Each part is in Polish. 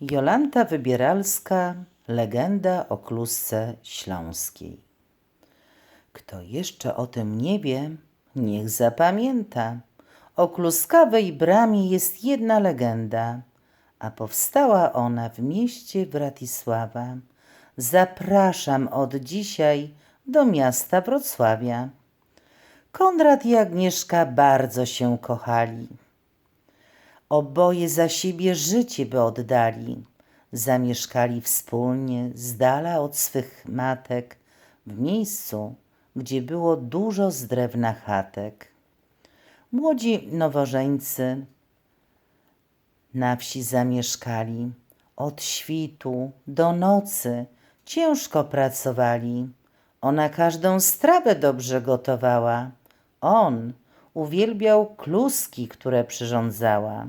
Jolanta Wybieralska, legenda o klusce śląskiej. Kto jeszcze o tym nie wie, niech zapamięta. O kluskawej bramie jest jedna legenda, a powstała ona w mieście Wratysława. Zapraszam od dzisiaj do miasta Wrocławia. Konrad i Agnieszka bardzo się kochali. Oboje za siebie życie by oddali. Zamieszkali wspólnie, z dala od swych matek, w miejscu, gdzie było dużo z drewna chatek. Młodzi nowożeńcy na wsi zamieszkali. Od świtu do nocy ciężko pracowali. Ona każdą strawę dobrze gotowała. On uwielbiał kluski, które przyrządzała.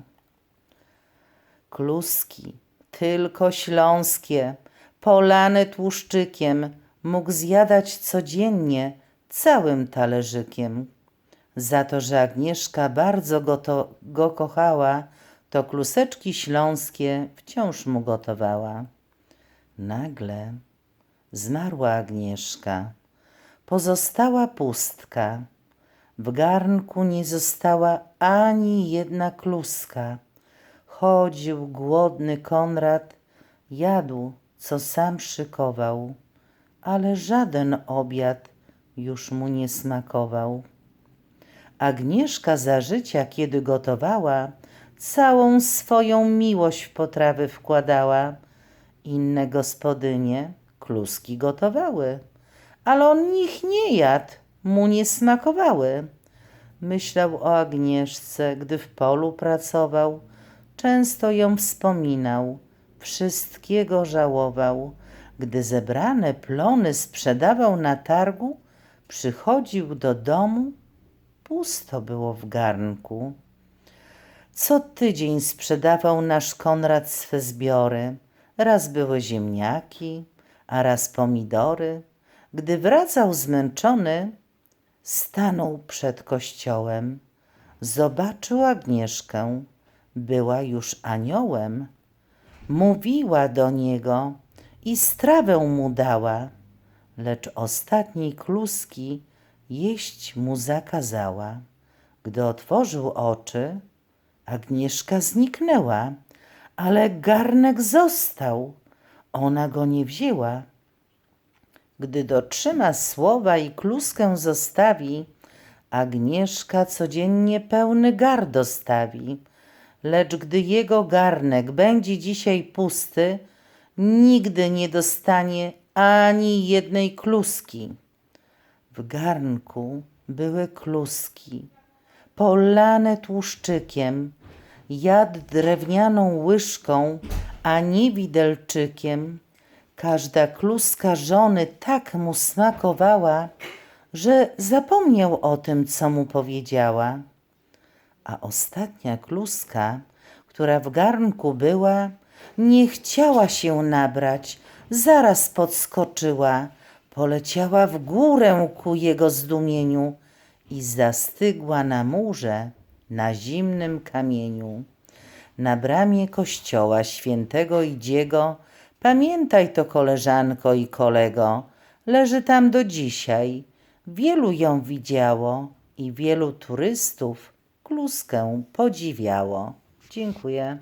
Kluski, tylko śląskie, polane tłuszczykiem, mógł zjadać codziennie całym talerzykiem. Za to, że Agnieszka bardzo go, to, go kochała, to kluseczki śląskie wciąż mu gotowała. Nagle zmarła Agnieszka, pozostała pustka. W garnku nie została ani jedna kluska. Chodził głodny Konrad, jadł, co sam szykował, ale żaden obiad już mu nie smakował. Agnieszka za życia, kiedy gotowała, całą swoją miłość w potrawy wkładała. Inne gospodynie kluski gotowały, ale on ich nie jadł, mu nie smakowały. Myślał o Agnieszce, gdy w polu pracował, często ją wspominał, wszystkiego żałował. Gdy zebrane plony sprzedawał na targu, przychodził do domu, pusto było w garnku. Co tydzień sprzedawał nasz Konrad swe zbiory. Raz były ziemniaki, a raz pomidory. Gdy wracał zmęczony, stanął przed kościołem. Zobaczył Agnieszkę. Była już aniołem. Mówiła do niego i strawę mu dała, lecz ostatniej kluski jeść mu zakazała. Gdy otworzył oczy, Agnieszka zniknęła, ale garnek został. Ona go nie wzięła. Gdy dotrzyma słowa i kluskę zostawi, Agnieszka codziennie pełny gar dostawi. Lecz gdy jego garnek będzie dzisiaj pusty, nigdy nie dostanie ani jednej kluski. W garnku były kluski, polane tłuszczykiem, jadł drewnianą łyżką, a nie widelczykiem. Każda kluska żony tak mu smakowała, że zapomniał o tym, co mu powiedziała. A ostatnia kluska, która w garnku była, nie chciała się nabrać, zaraz podskoczyła, poleciała w górę ku jego zdumieniu i zastygła na murze na zimnym kamieniu. Na bramie kościoła świętego Idziego, pamiętaj to koleżanko i kolego, leży tam do dzisiaj. Wielu ją widziało i wielu turystów kluskę podziwiało. Dziękuję.